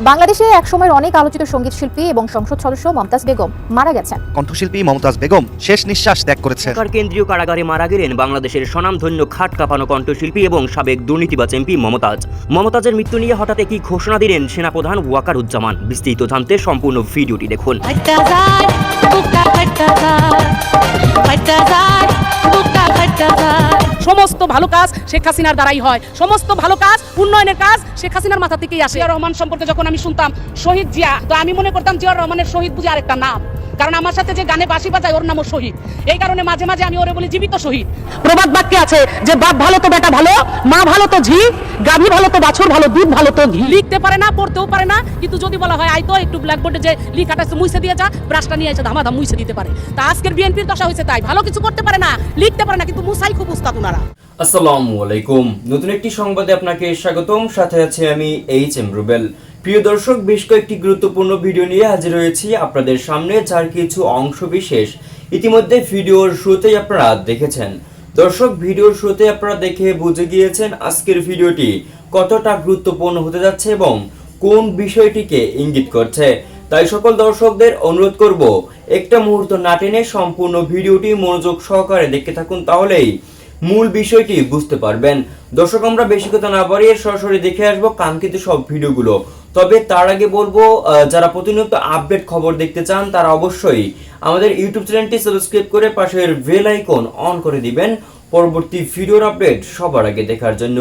বাংলাদেশে একসময়ের অনেক আলোচিত সংগীত শিল্পী এবং সংসদ সদস্য মমতাজ বেগম মারা গেছেন। কণ্ঠশিল্পী মমতাজ বেগম শেষ নিঃশ্বাস ত্যাগ করেছেন। ঢাকার কেন্দ্রীয় কারাগারে মারা গেলেন বাংলাদেশের স্বনামধন্য খাট কাঁপানো কণ্ঠশিল্পী এবং সাবেক দুর্নীতিবাজ এমপি মমতাজ। মমতাজের মৃত্যু নিয়ে হঠাৎ কি ঘোষণা দিলেন সেনাপ্রধান ওয়াকার উজ্জামান বিস্তৃত জানতে সম্পূর্ণ ভিডিওটি দেখুন। সমস্ত ভালো কাজ শেখ হাসিনার দ্বারাই হয়। সমস্ত ভালো কাজ উন্নয়নের কাজ শেখ হাসিনার মাথা থেকেই আসে। জিয়া রহমান সম্পর্কে যখন আমি শুনতাম শহীদ জিয়া তো আমি মনে করতাম জিয়া রহমানের শহীদ বুঝি আরেকটা নাম। কারণ আমার সাথে যে গানে বাসি বাজায় ওর নামও শহীদ। এই কারণে মাঝে মাঝে আমি ওরে বলি জীবিত শহীদ। প্রবাদ বাক্যে আছে যে বাপ ভালো তো বেটা ভালো মা ভালো তো ঝি গাভী ভালো তো বাছুর ভালো দুধ ভালো তো ঘি। লিখতে পারে না পড়তেও পারে না কিন্তু যদি বলা হয় আই তো একটু ব্ল্যাকবোর্ডে যে লিখাটা মুছে দিয়ে যা ব্রাশটা নিয়ে এসে ধামাধাম মুছে দিতে পারে। তা আজকের বিএনপির দশা হয়েছে তাই ভালো কিছু করতে পারে না লিখতে পারে না কিন্তু মুসাই খুব উস্তাদ উনারা। আসসালামু আলাইকুম। নতুন একটি সংবাদে আপনাকে স্বাগতম। সাথে আছে আমি এইচ এম রুবেল। প্রিয় দর্শক, বেশ কয়েকটি গুরুত্বপূর্ণ ভিডিও নিয়ে হাজির হয়েছি আপনাদের সামনে, যার কিছু অংশ বিশেষ ইতিমধ্যে ভিডিওর শুরুতেই আপনারা দেখেছেন। দর্শক, ভিডিওর শুরুতে আপনারা দেখে বুঝে গিয়েছেন আজকের ভিডিওটি কতটা গুরুত্বপূর্ণ হতে যাচ্ছে এবং কোন বিষয়টিকে ইঙ্গিত করছে। তাই সকল দর্শকদের অনুরোধ করব, একটা মুহূর্ত না টেনে সম্পূর্ণ ভিডিওটি মনোযোগ সহকারে দেখতে থাকুন, তাহলেই মূল বিষয়টি বুঝতে পারবেন। দর্শক, আমরা বেশি কথা না বাড়িয়ে সরাসরি দেখে আসব কাঙ্ক্ষিত সব ভিডিওগুলো। তবে তার আগে বলব যারা প্রতিনিয়ত আপডেট খবর দেখতে চান, তারা অবশ্যই আমাদের ইউটিউব চ্যানেলটি সাবস্ক্রাইব করে পাশের বেল আইকন অন করে দিবেন পরবর্তী ভিডিওর আপডেট সবার আগে দেখার জন্য।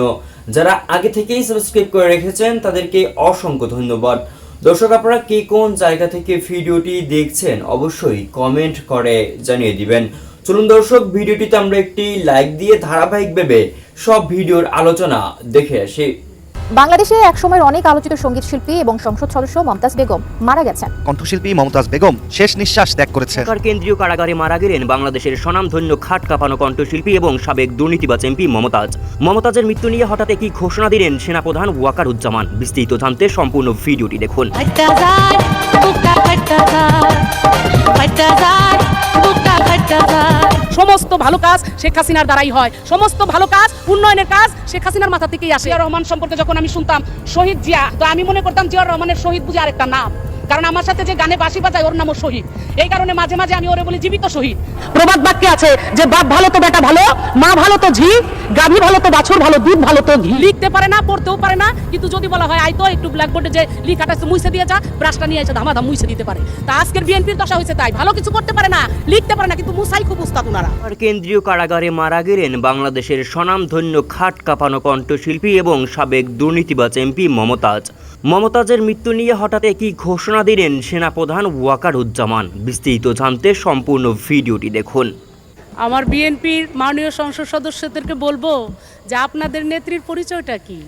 যারা আগে থেকেই সাবস্ক্রাইব করে রেখেছেন, তাদেরকে অসংখ্য ধন্যবাদ। দর্শক, আপনারা কে কোন জায়গা থেকে ভিডিওটি দেখছেন, অবশ্যই কমেন্ট করে জানিয়ে দিবেন। চলুন দর্শক ভিডিওটিতে আমরা একটি লাইক দিয়ে ধারাবাহিকভাবে সব ভিডিওর আলোচনা দেখে আসি। বাংলাদেশে একসময়ের অনেক আলোচিত সংগীত শিল্পী এবং সংসদ সদস্য মমতাজ বেগম মারা গেছেন। কণ্ঠশিল্পী মমতাজ বেগম শেষ নিঃশ্বাস ত্যাগ করেছেন। ঢাকার কেন্দ্রীয় কারাগারে মারা গেলেন বাংলাদেশের স্বনামধন্য খাট কাঁপানো কণ্ঠশিল্পী এবং সাবেক দুর্নীতিবাজ এমপি মমতাজ। মমতাজের মৃত্যু নিয়ে হঠাৎ কি ঘোষণা দিলেন সেনাপ্রধান ওয়াকার উজ্জামান বিস্তৃত জানতে সম্পূর্ণ ভিডিওটি দেখুন। সমস্ত ভালো কাজ শেখ হাসিনার দ্বারাই হয়। সমস্ত ভালো কাজ, উন্নয়নের কাজ শেখ হাসিনার মাথা থেকেই আসে। জিয়া রহমান সম্পর্কে যখন আমি শুনতাম, শহীদ জিয়া, তো আমি মনে করতাম জিয়া রহমানের শহীদ বুঝি আরেকটা নাম। কারণ আমার সাথে যে গানে বাসি বাজায় ওর নামও শহীদ। এই কারণে মাঝে মাঝে আমি ওরে বলি জীবিত শহীদ। প্রবাদ বাক্যে আছে যে বাপ ভালো তো বেটা ভালো মা ভালো তো ঝি গাভী ভালো তো বাছুর ভালো দুধ ভালো তো ঘি। লিখতে পারে না পড়তেও পারে না কিন্তু যদি বলা হয় আই তো একটু ব্ল্যাকবোর্ডে যে লিখাটা আছে মুছে দিয়ে যা ব্রাশটা নিয়ে এসে ধামাধাম মুছে দিতে পারে। তা আজকের বিএনপির দশা হয়েছে তাই ভালো কিছু করতে পারে না লিখতে পারে না কিন্তু মুসাই খুব উস্তাদ উনারা। ঢাকার কেন্দ্রীয় কারাগারে মারা গেলেন বাংলাদেশের স্বনামধন্য খাট কাঁপানো কণ্ঠশিল্পী এবং সাবেক দুর্নীতিবাজ এমপি মমতাজ। মমতাজের মৃত্যু নিয়ে হঠাৎ একই ঘোষণা দিলেন সেনাপ্রধান ওয়াকার উজ্জামান বিস্তৃত জানতে সম্পূর্ণ ভিডিওটি দেখুন। আমার বিএনপির মাননীয় সংসদ সদস্যদেরকে বলব যে আপনাদের নেত্রীর পরিচয়টা কি?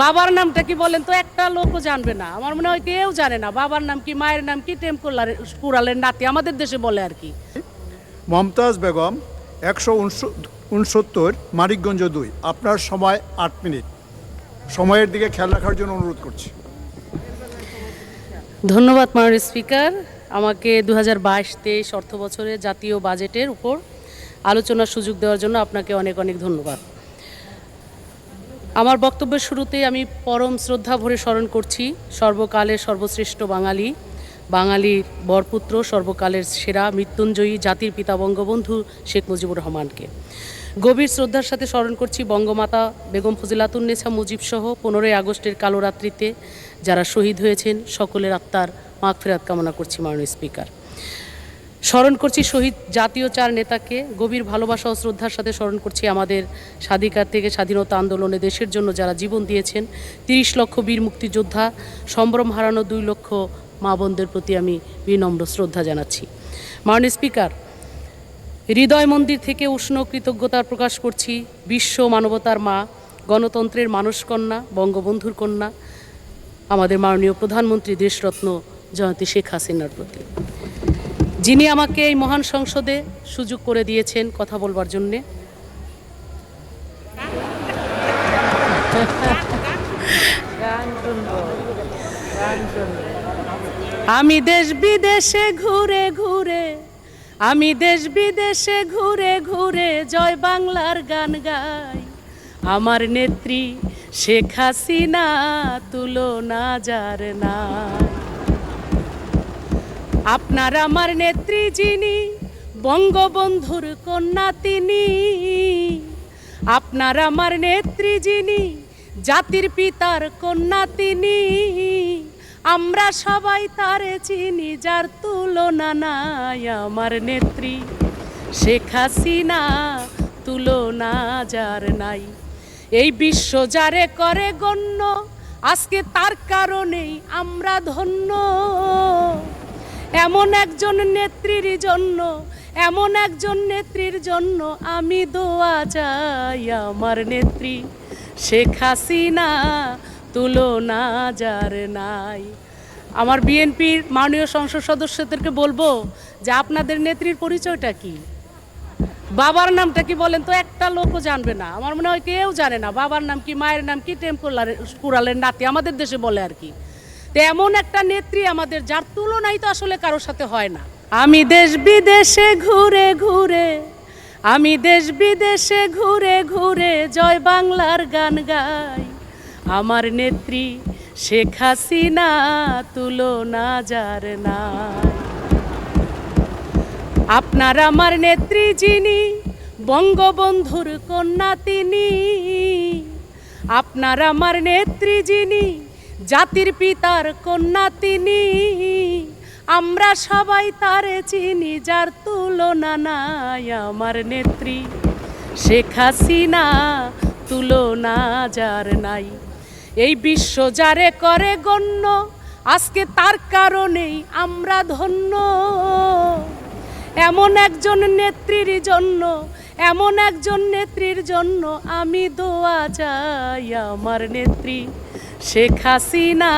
বাবার নামটা কি বলেন তো একটা লোকও জানবে না। আমার মনে হয় কেউ জানে না বাবার নাম কি মায়ের নাম কি টেম্পোলার পুরালের নাতি আমাদের দেশে বলে আর কি। মমতাজ বেগম একশো উনসত্তর মানিকগঞ্জ দুই। আপনার সময় আট মিনিট। সময়ের দিকে খেয়াল রাখার জন্য অনুরোধ করছি। ধন্যবাদ মাননীয় স্পিকার। আমাকে দু হাজার বাইশ তেইশ অর্থ বছরে জাতীয় বাজেটের উপর আলোচনার সুযোগ দেওয়ার জন্য আপনাকে অনেক অনেক ধন্যবাদ। আমার বক্তব্যের শুরুতে আমি পরম শ্রদ্ধা ভরে স্মরণ করছি সর্বকালের সর্বশ্রেষ্ঠ বাঙালি, বাঙালির বরপুত্র, সর্বকালের সেরা মৃত্যুঞ্জয়ী জাতির পিতা বঙ্গবন্ধু শেখ মুজিবুর রহমানকে। গভীর শ্রদ্ধার সাথে স্মরণ করছি বঙ্গমাতা বেগম ফজিলাতুন্নেছা মুজিব সহ পনেরোই আগস্টের কালো রাত্রিতে যারা শহীদ হয়েছেন, সকলের আত্মার মাগফেরাত কামনা করছি মাননীয় স্পিকার। স্মরণ করছি শহীদ জাতীয় চার নেতাকে, গভীর ভালোবাসা ও শ্রদ্ধার সাথে স্মরণ করছি আমাদের স্বাধিকার থেকে স্বাধীনতা আন্দোলনে দেশের জন্য যারা জীবন দিয়েছেন, তিরিশ লক্ষ বীর মুক্তিযোদ্ধা, সম্ভ্রম হারানো দুই লক্ষ মা বোনদের প্রতি আমি বিনম্র শ্রদ্ধা জানাচ্ছি। মাননীয় স্পিকার হৃদয় মন্দির থেকে উষ্ণ কৃতজ্ঞতার প্রকাশ করছি বিশ্ব মানবতার মা, গণতন্ত্রের মানসকন্যা বঙ্গবন্ধুর কন্যা, আমাদের মাননীয় প্রধানমন্ত্রী দেশরত্ন জয়ন্তী শেখ হাসিনার প্রতি। যিনি আমাকে এই মহান সংসদে সুযোগ করে দিয়েছেন কথা বলবার জন্যে। আমি দেশ বিদেশে ঘুরে ঘুরে আমি দেশ বিদেশে ঘুরে ঘুরে জয় বাংলার গান গাই। আমার নেত্রী শেখ হাসিনা তুলনা যার না আপনার আমার নেত্রী যিনি, বঙ্গবন্ধুর কন্যা তিনি। আপনার আমার নেত্রী যিনি, জাতির পিতার কন্যা তিনি। আমরা সবাই তারে চিনি, যার তুলনা নাই আমার নেত্রী। শেখ হাসিনা তুলনা যার নাই। এই বিশ্ব যারে করে গণ্য, আজকে তার কারণেই আমরা ধন্য। এমন একজন নেত্রীর জন্য, এমন একজন নেত্রীর জন্য আমি দোয়া চাই আমার নেত্রী। শেখ হাসিনা তুলনা যার নাই। আমার বিএনপির মাননীয় সংসদ সদস্যদেরকে বলব যে আপনাদের নেত্রীর পরিচয়টা কি? বাবার নামটা কি বলেন তো একটা লোকও জানবে না। আমার মনে হয় কেউ জানে না বাবার নাম কি, মায়ের নাম কি টেম্পোলার কুড়ালের নাতি আমাদের দেশে বলে আর কি। তো এমন একটা নেত্রী আমাদের যার তুলনাই তো আসলে কারোর সাথে হয় না। আমি দেশ বিদেশে ঘুরে ঘুরে, আমি দেশ বিদেশে ঘুরে ঘুরে জয় বাংলার গান গাই। আমার নেত্রী শেখ হাসিনা তুলনা যার নাই। আপনার আমার নেত্রী যিনি, বঙ্গবন্ধুর কন্যা তিনি। আপনার আমার নেত্রী যিনি, জাতির পিতার কন্যা তিনি। আমরা সবাই তারে চিনি, যার তুলনা নাই আমার নেত্রী। শেখ হাসিনা তুলনা যার নাই। এই বিশ্ব যারে করে গণ্য, আজকে তার কারণেই আমরা ধন্য। এমন একজন নেত্রীর জন্য, এমন একজন নেত্রীর জন্য আমি দোয়া চাই আমার নেত্রী। শেখ হাসিনা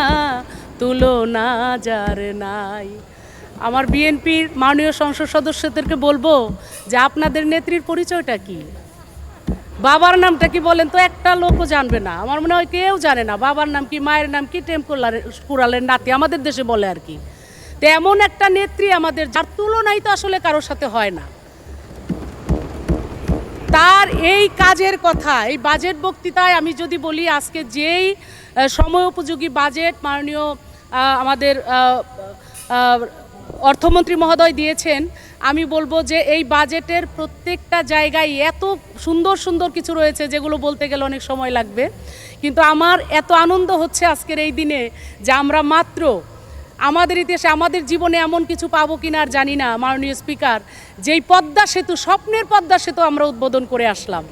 তুলনা যার নাই। আমার বিএনপির মাননীয় সংসদ সদস্যদেরকে বলব যে আপনাদের নেত্রীর পরিচয়টা কি? বাবার নামটা কি বলেন তো? একটা লোকও জানবে না। আমার মনে হয় কেউ জানে না। বাবার নাম কি, মায়ের নাম কি টেম্পোলার কুড়ালের নাতি, আমাদের দেশে বলে আর কি। তো এমন একটা নেত্রী আমাদের যার তুলনাই তো আসলে কারোর সাথে হয় না। তার এই কাজের কথা, এই বাজেট বক্তৃতায় আমি যদি বলি, আজকে যেই সময় উপযোগী বাজেট মাননীয় আমাদের অর্থমন্ত্রী মহোদয় দিয়েছেন, আমি বলব যে এই বাজেটের প্রত্যেকটা জায়গায় এত সুন্দর সুন্দর কিছু রয়েছে যেগুলো বলতে গেলে অনেক সময় লাগবে। কিন্তু আমার এত আনন্দ হচ্ছে আজকের এই দিনে যে আমরা মাত্র আমাদের ইতিহাসে, আমাদের জীবনে এমন কিছু পাবো কিনা আর জানি না, মাননীয় স্পিকার, যেই পদ্মা সেতু, স্বপ্নের পদ্মা সেতু আমরা উদ্বোধন করে আসলাম।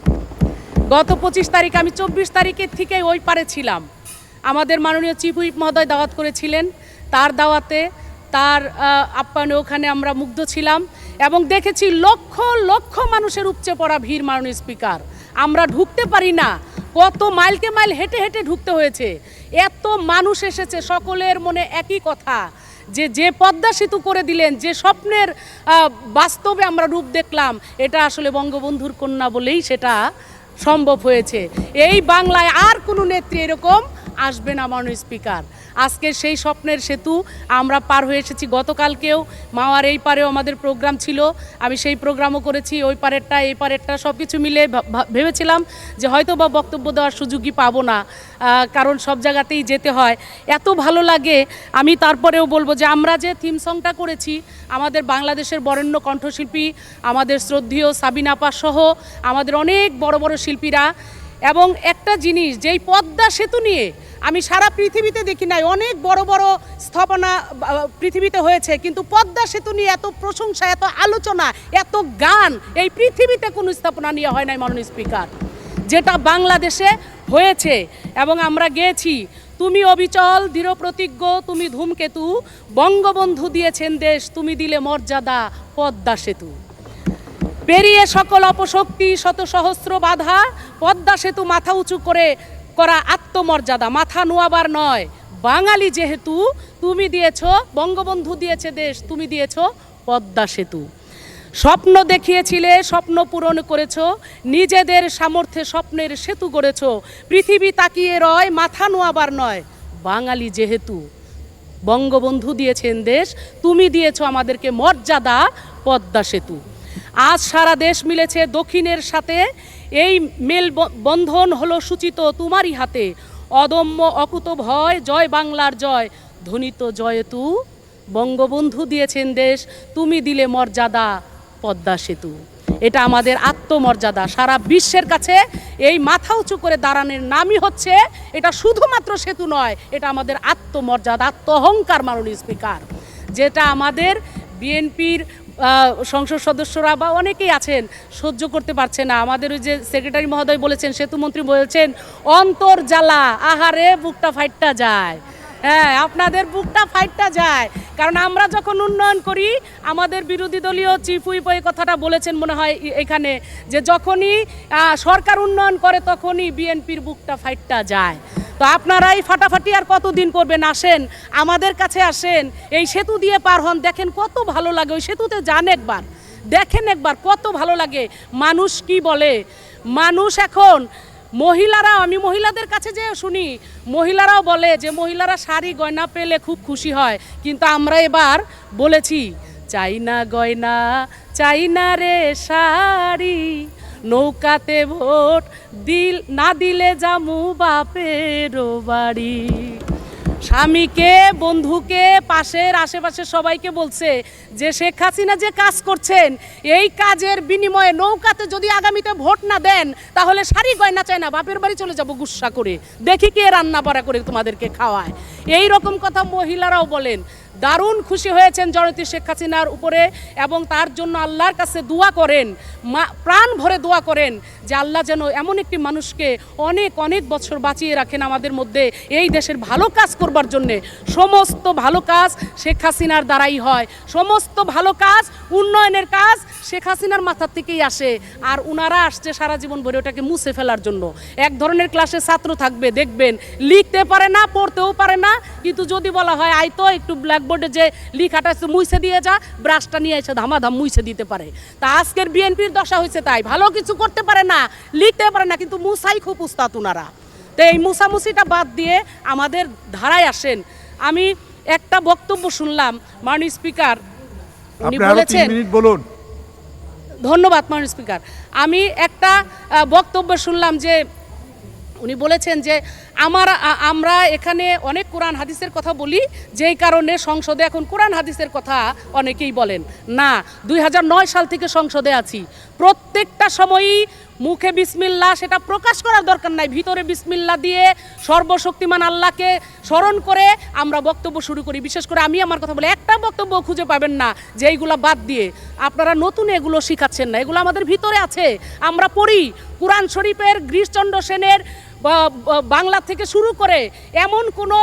গত পঁচিশ তারিখ, আমি চব্বিশ তারিখের থেকে ওই পারে ছিলাম। আমাদের মাননীয় চিফ হুইপ মহোদয় দাওয়াত করেছিলেন। তার দাওয়াতে তার আপ্যায়নে ওখানে আমরা মুগ্ধ ছিলাম এবং দেখেছি লক্ষ লক্ষ মানুষের উপচে পড়া ভিড় মাননীয় স্পিকার। আমরা ঢুকতে পারি না। কত মাইলকে মাইল হেঁটে হেঁটে ঢুকতে হয়েছে। এত মানুষ এসেছে, সকলের মনে একই কথা যে যে পদ্মা সেতু করে দিলেন, যে স্বপ্নের বাস্তবে আমরা রূপ দেখলাম, এটা আসলে বঙ্গবন্ধুর কন্যা বলেই সেটা সম্ভব হয়েছে। এই বাংলায় আর কোনো নেত্রী এরকম আসবে না মাননীয় স্পিকার। আজকে সেই স্বপ্নের সেতু আমরা পার হয়ে এসেছি। গতকালকেও মাওয়ার এই পারেও আমাদের প্রোগ্রাম ছিল। আমি সেই প্রোগ্রামও করেছি, ওই পারেরটা, এই পারেরটা সব কিছু মিলে ভেবেছিলাম যে হয়তো বা বক্তব্য দেওয়ার সুযোগই পাবো না। কারণ সব জায়গাতেই যেতে হয়। এত ভালো লাগে, আমি তারপরেও বলব যে আমরা যে থিম সংটা করেছি, আমাদের বাংলাদেশের বরেণ্য কণ্ঠশিল্পী, আমাদের শ্রদ্ধেয় সাবিনা আপা সহ আমাদের অনেক বড় বড় শিল্পীরা এবং একটা জিনিস, যেই পদ্মা সেতু নিয়ে আমি সারা পৃথিবীতে দেখি নাই, অনেক বড় বড় স্থাপনা পৃথিবীতে হয়েছে, কিন্তু পদ্মা সেতু নিয়ে এত প্রশংসা, এত আলোচনা, এত গান, এই পৃথিবীতে কোনো স্থাপনা নিয়ে হয় নাই মাননীয় স্পিকার। যেটা বাংলাদেশে হয়েছে, এবং আমরা গেছি তুমি অবিচল, দৃঢ় প্রতিজ্ঞ, তুমি ধূমকেতু, বঙ্গবন্ধু দিয়েছেন দেশ, তুমি দিলে মর্যাদা, পদ্মা সেতু। পেরিয়ে সকল অপশক্তি শত সহস্র বাধা, পদ্মা সেতু মাথা উঁচু করে করা আত্মমর্যাদা, মাথা নোয়াবার নয়। বাঙালি যেহেতু, তুমি দিয়েছ, বঙ্গবন্ধু দিয়েছে দেশ, তুমি দিয়েছ পদ্মা সেতু। স্বপ্ন দেখিয়েছিলে, স্বপ্ন পূরণ করেছ, নিজেদের সামর্থ্যে স্বপ্নের সেতু গড়েছ, পৃথিবী তাকিয়ে রয়, মাথা নোয়াবার নয়। বাঙালি যেহেতু, বঙ্গবন্ধু দিয়েছেন দেশ, তুমি দিয়েছ আমাদেরকে মর্যাদা, পদ্মা সেতু। আজ সারা দেশ মিলেছে দক্ষিণের সাথে। এই মেল বন্ধন হলো সূচিত তোমারই হাতে। অদম্য অকুত ভয় জয় বাংলার জয়। ধ্বনিত জয় তু। বঙ্গবন্ধু দিয়েছেন দেশ, তুমি দিলে মর্যাদা, পদ্মা সেতু। এটা আমাদের আত্মমর্যাদা। সারা বিশ্বের কাছে এই মাথা উঁচু করে দাঁড়ানোর নামই হচ্ছে, এটা শুধুমাত্র সেতু নয়, এটা আমাদের আত্মমর্যাদা আত্ম অহংকার মাননীয় স্পিকার। যেটা আমাদের বিএনপির সংসদ সদস্যরা বা অনেকেই আছেন, সহ্য করতে পারছে না। আমাদের ওই যে সেক্রেটারি মহোদয় বলেছেন, সেতুমন্ত্রী বলেছেন অন্তর জ্বালা আহারে, বুকটা ফাইটটা যায়। হ্যাঁ আপনাদের বুকটা ফাইটটা যায়। কারণ আমরা যখন উন্নয়ন করি, আমাদের বিরোধী দলীয় চিফ হুইপ কথাটা বলেছেন মনে হয় এখানে, যে যখনই সরকার উন্নয়ন করে তখনই বিএনপির বুকটা ফাইটটা যায়। তো আপনারাই ফাটাফাটি আর কতদিন করবেন? আসেন, আমাদের কাছে আসেন। এই সেতু দিয়ে পার হন। দেখেন কত ভালো লাগে। ওই সেতুতে যান একবার। দেখেন একবার কত ভালো লাগে। মানুষ কি বলে? মানুষ এখন মহিলারা আমি মহিলাদের কাছে যে শুনি, মহিলারাও বলে যে মহিলারা শাড়ি গয়না পেলে খুব খুশি হয়। কিন্তু আমরা এবার বলেছি, চাই না গয়না, চাই না রে শাড়ি, নৌকাতে ভোট দিল, না দিলে জামু বাপের বাড়ি। স্বামীকে, বন্ধুকে, পাশের আশেপাশে সবাইকে বলছে যে শেখ হাসিনা যে কাজ করছেন, এই কাজের বিনিময়ে নৌকাতে যদি আগামীতে ভোট না দেন, তাহলে শাড়ি গয়না চায় না, বাপের বাড়ি চলে যাব গুসা করে। দেখি কে রান্না বাড়া করে তোমাদেরকে খাওয়ায়। এই রকম কথা মহিলারাও বলেন। দারুণ খুশি হয়েছেন জনতি শেখ হাসিনার উপরে এবং তার জন্য আল্লাহর কাছে দোয়া করেন প্রাণ ভরে দোয়া করেন যে আল্লাহ যেন এমন একটি মানুষকে অনেক অনেক বছর বাঁচিয়ে রাখেন আমাদের মধ্যে এই দেশের ভালো কাজ করবার জন্যে। সমস্ত ভালো কাজ শেখ হাসিনার দ্বারাই হয়। সমস্ত ভালো কাজ উন্নয়নের কাজ শেখ হাসিনার মাথার থেকেই আসে আর উনারা আসছে সারা জীবন ভরে ওটাকে মুছে ফেলার জন্য। এক ধরনের ক্লাসে ছাত্র থাকবে, দেখবেন। লিখতে পারে না, পড়তেও পারে না, কিন্তু যদি বলা হয় আই তো একটু ব্ল্যাকবোর্ডে যে লিখাটা আছে মুছে দিয়ে যা ব্রাশটা নিয়ে এসে ধামাধাম মুছে দিতে পারে। তা আজকের বিএনপির দশা হয়েছে তাই ভালো কিছু করতে পারে না লিখতে পারে না কিন্তু মুসাই খুব উস্তাদ উনারা। তো এই মুসামুসিটা বাদ দিয়ে আমাদের ধারায় আসেন। আমি একটা বক্তব্য শুনলাম মাননীয় স্পিকার উনি বলেছেন বলুন। ধন্যবাদ মাননীয় স্পিকার। আমি একটা বক্তব্য শুনলাম যে উনি বলেছেন যে আমার আমরা এখানে অনেক কোরআন হাদিসের কথা বলি, যেই কারণে সংসদে এখন কোরআন হাদিসের কথা অনেকেই বলেন। না, দুই হাজার নয় সাল থেকে সংসদে আছি। প্রত্যেকটা সময়ই মুখে বিসমিল্লা সেটা প্রকাশ করার দরকার নাই। ভিতরে বিসমিল্লা দিয়ে সর্বশক্তিমান আল্লাহকে স্মরণ করে আমরা বক্তব্য শুরু করি। বিশেষ করে আমি আমার কথা বলে একটা বক্তব্য খুঁজে পাবেন না, যে এইগুলা বাদ দিয়ে। আপনারা নতুন এগুলো শিখাচ্ছেন না, এগুলো আমাদের ভিতরে আছে। আমরা পড়ি। কোরআন শরীফের, গ্রীশচন্দ্র সেনের বাংলা থেকে শুরু করে এমন কোনো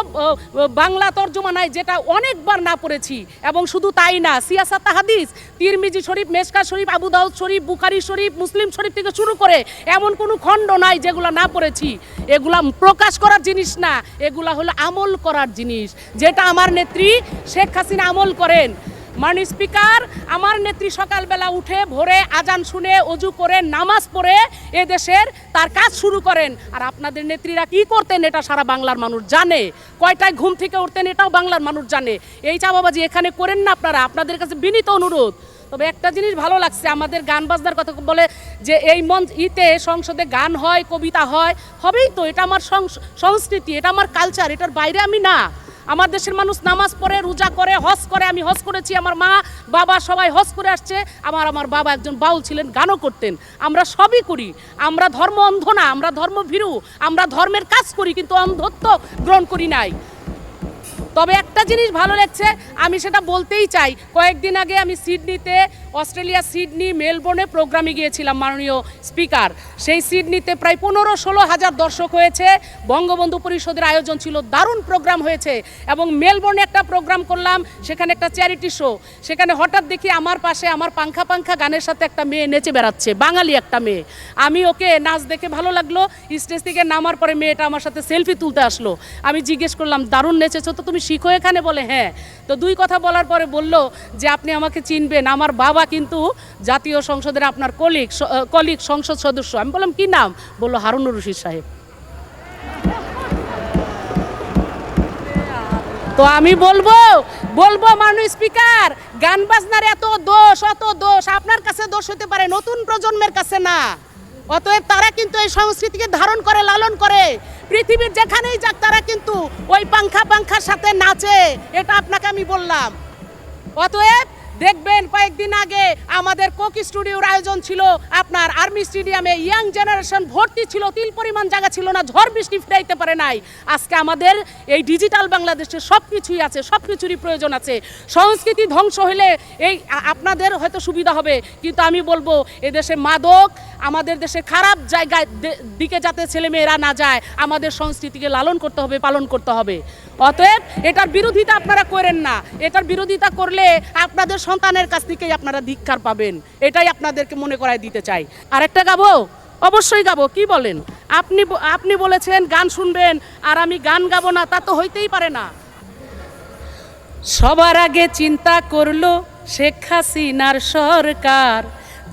বাংলা তর্জমা নাই যেটা অনেকবার না পড়েছি। এবং শুধু তাই না, সিয়াসাত হাদিস, তিরমিজি শরীফ মেসকা শরীফ, আবু দাউদ শরীফ, বুখারি শরীফ, মুসলিম শরীফ থেকে শুরু করে এমন কোনো খণ্ড নাই যেগুলো না পড়েছি। এগুলা প্রকাশ করার জিনিস না, এগুলা হলো আমল করার জিনিস। যেটা আমার নেত্রী শেখ হাসিনা আমল করেন। মাননীয় স্পিকার, আমার নেত্রী সকালবেলা উঠে ভোরে আজান শুনে অজু করে নামাজ পড়ে এ দেশের তার কাজ শুরু করেন। আর আপনাদের নেত্রীরা কি করতেন এটা সারা বাংলার মানুষ জানে। কয়টায় ঘুম থেকে উঠতেন এটাও বাংলার মানুষ জানে। এই চা বাবাজি এখানে করেন না আপনারা, আপনাদের কাছে বিনীত অনুরোধ। তবে একটা জিনিস ভালো লাগছে, আমাদের গান বাজনার কথা বলে যে এই মঞ্চ ইতে সংসদে গান হয়, কবিতা হয়, হবেই তো। এটা আমার সংস- সংস্কৃতি, এটা আমার কালচার এটার বাইরে আমি না। আমার দেশের মানুষ নামাজ পড়ে, রোজা করে, হজ করে, আমি হজ করেছি, আমার মা, বাবা সবাই হজ করে আসছে আমার আমার বাবা একজন বাউল ছিলেন, গানও করতেন। আমরা সবই করি। আমরা ধর্ম অন্ধ না, আমরা ধর্ম ভীরু, আমরা ধর্মের কাজ করি, কিন্তু অন্ধত্ব গ্রহণ করি নাই। তবে একটা জিনিস ভালো লাগছে, আমি সেটা বলতেই চাই। কয়েকদিন আগে আমি সিডনিতে অস্ট্রেলিয়া সিডনি মেলবোর্নে প্রোগ্রামে গিয়েছিলাম মাননীয় স্পিকার। সেই সিডনিতে প্রায় পনেরো ষোলো হাজার দর্শক হয়েছে। বঙ্গবন্ধু পরিষদের আয়োজন ছিল, দারুণ প্রোগ্রাম হয়েছে এবং মেলবোর্নে একটা প্রোগ্রাম করলাম, সেখানে একটা চ্যারিটি শো। সেখানে হঠাৎ দেখি আমার পাশে আমার পাংখা পাংখা গানের সাথে একটা মেয়ে নেচে বেড়াচ্ছে, বাঙালি একটা মেয়ে। আমি ওকে নাচ দেখে ভালো লাগল, স্টেজ থেকে নামার পরে মেয়েটা আমার সাথে সেলফি তুলতে আসলো। আমি জিজ্ঞেস করলাম, দারুণ নেচেছো তো, তুমি শিখো এখানে? বলে হ্যাঁ। তো দুই কথা বলার পরে বলল যে, আপনি আমাকে চিনবেন, আমার বাবা কিন্তু জাতীয় সংসদের আপনার কলিগ কলিগ সংসদ সদস্য। আমি বললাম, কি নাম? বলল, হারুনুর রশিদ সাহেব। তো আমি বলব বলব মাননীয় স্পিকার, গান বাজনার এত দোষ, অত দোষ, আপনার কাছে দোষ হতে পারে, নতুন প্রজন্মের কাছে না। অতএব তারা কিন্তু এই সংস্কৃতিকে ধারণ করে, লালন করে। পৃথিবীর যেখানেই যাক, তারা কিন্তু ওই পাংখা পাংখার সাথে নাচে, এটা আপনাকে আমি বললাম। অতএব দেখবেন কয়েকদিন আগে আমাদের কোক স্টুডিওর আয়োজন ছিল। আপনার আর্মি স্টেডিয়ামে ইয়াং জেনারেশন ভর্তি ছিল, তিল পরিমাণ জায়গা ছিল না, ঝড় বৃষ্টি ফিরাইতে পারে নাই। আজকে আমাদের এই ডিজিটাল বাংলাদেশে সব কিছুই আছে সব কিছুরই প্রয়োজন আছে। সংস্কৃতি ধ্বংস হলে এই আপনাদের হয়তো সুবিধা হবে, কিন্তু আমি বলব, এদেশে মাদক, আমাদের দেশে খারাপ জায়গায় দিকে যাতে ছেলেমেয়েরা না যায়, আমাদের সংস্কৃতিকে লালন করতে হবে, পালন করতে হবে। অতএব এটার বিরোধিতা আপনারা করেন না। এটার বিরোধিতা করলে আপনাদের সন্তানের কাছ থেকেই আপনারা ধিক্ষার পাবেন। এটাই আপনাদেরকে মনে করায় দিতে চাই। আরেকটা গাবো? অবশ্যই গাবো। কি বলেন? আপনি আপনি বলেছেন, গান শুনবেন, আর আমি গান গাবো না, তা তো হইতেই পারে না। সবার আগে চিন্তা করল শেখ হাসিনার সরকার।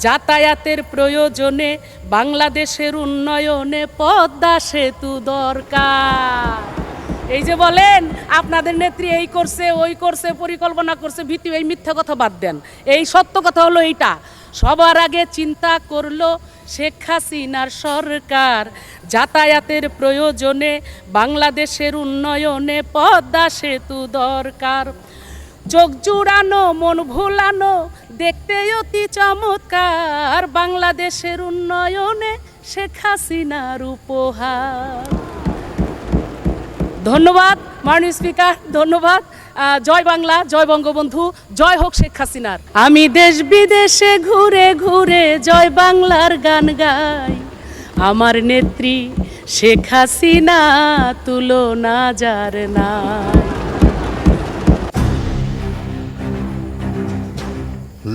যাতায়াতের প্রয়োজনে বাংলাদেশের উন্নয়নে পদ্মা সেতু দরকার। এই যে বলেন, আপনাদের নেত্রী এই করছে, ওই করছে, পরিকল্পনা করছে, ভীতি, এই মিথ্যা কথা বাদ দেন। এই সত্য কথা হলো এইটা। সবার আগে চিন্তা করল শেখ হাসিনার সরকার। যাতায়াতের প্রয়োজনে বাংলাদেশের উন্নয়নে পদ্মা সেতু দরকার। চোখ জুড়ানো, মন ভুলানো, দেখতে অতি চমৎকার। বাংলাদেশের উন্নয়নে শেখ হাসিনার উপহার। ধন্যবাদ, মাননীয় স্পিকার, ধন্যবাদ। জয় বাংলা, জয় বঙ্গবন্ধু, জয় হোক শেখ হাসিনার। আমি দেশ বিদেশে ঘুরে ঘুরে জয় বাংলার গান গাই। আমার নেত্রী শেখ হাসিনা তুলনা যার নাই।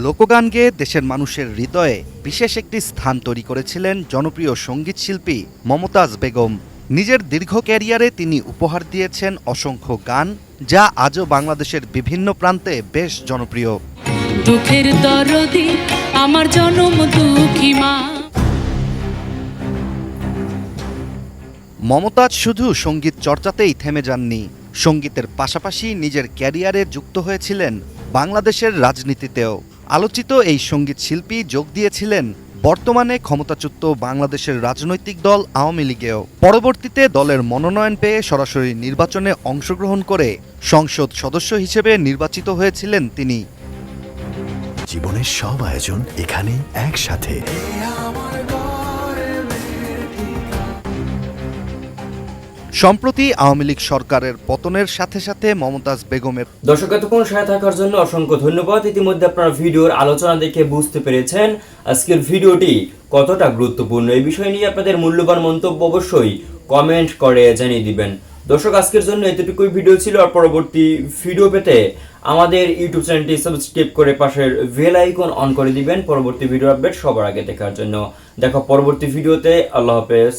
লোকগান গেয়ে দেশের মানুষের হৃদয়ে বিশেষ একটি স্থান তৈরি করেছিলেন জনপ্রিয় সংগীত শিল্পী মমতাজ বেগম। নিজের দীর্ঘ ক্যারিয়ারে তিনি উপহার দিয়েছেন অসংখ্য গান যা আজও বাংলাদেশের বিভিন্ন প্রান্তে বেশ জনপ্রিয়। দুঃখের দরদি আমার জনম দুঃখী মা। মমতাজ শুধু সংগীত চর্চাতেই থেমে যাননি সঙ্গীতের পাশাপাশি নিজের ক্যারিয়ারে যুক্ত হয়েছিলেন বাংলাদেশের রাজনীতিতেও। আলোচিত এই সংগীত শিল্পী যোগ দিয়েছিলেন বর্তমানে ক্ষমতাচ্যুত বাংলাদেশের রাজনৈতিক দল আওয়ামী লীগেও। পরবর্তীতে দলের মনোনয়ন পেয়ে সরাসরি নির্বাচনে অংশগ্রহণ করে সংসদ সদস্য হিসেবে নির্বাচিত হয়েছিলেন তিনি। জীবনের সব আয়োজন এখানে একসাথে। সম্প্রতি আওয়ামী লীগ সরকারের পতনের সাথে সাথে মমতাজ বেগমের দর্শক, এতক্ষণ সাথে থাকার জন্য অসংখ্য ধন্যবাদ। ইতিমধ্যে আপনার ভিডিওর আলোচনা দেখে বুঝতে পেরেছেন আজকের ভিডিওটি কতটা গুরুত্বপূর্ণ। এই বিষয় নিয়ে আপনাদের মূল্যবান মন্তব্য অবশ্যই কমেন্ট করে জানিয়ে দিবেন। দর্শক, আজকের জন্য এতটুকুই ভিডিও ছিল। আর পরবর্তী ভিডিও পেতে আমাদের ইউটিউব চ্যানেলটি সাবস্ক্রাইব করে পাশের বেল আইকন অন করে দিবেন। পরবর্তী ভিডিও আপডেট সবার আগে দেখার জন্য। দেখো পরবর্তী ভিডিওতে। আল্লাহ হাফেজ।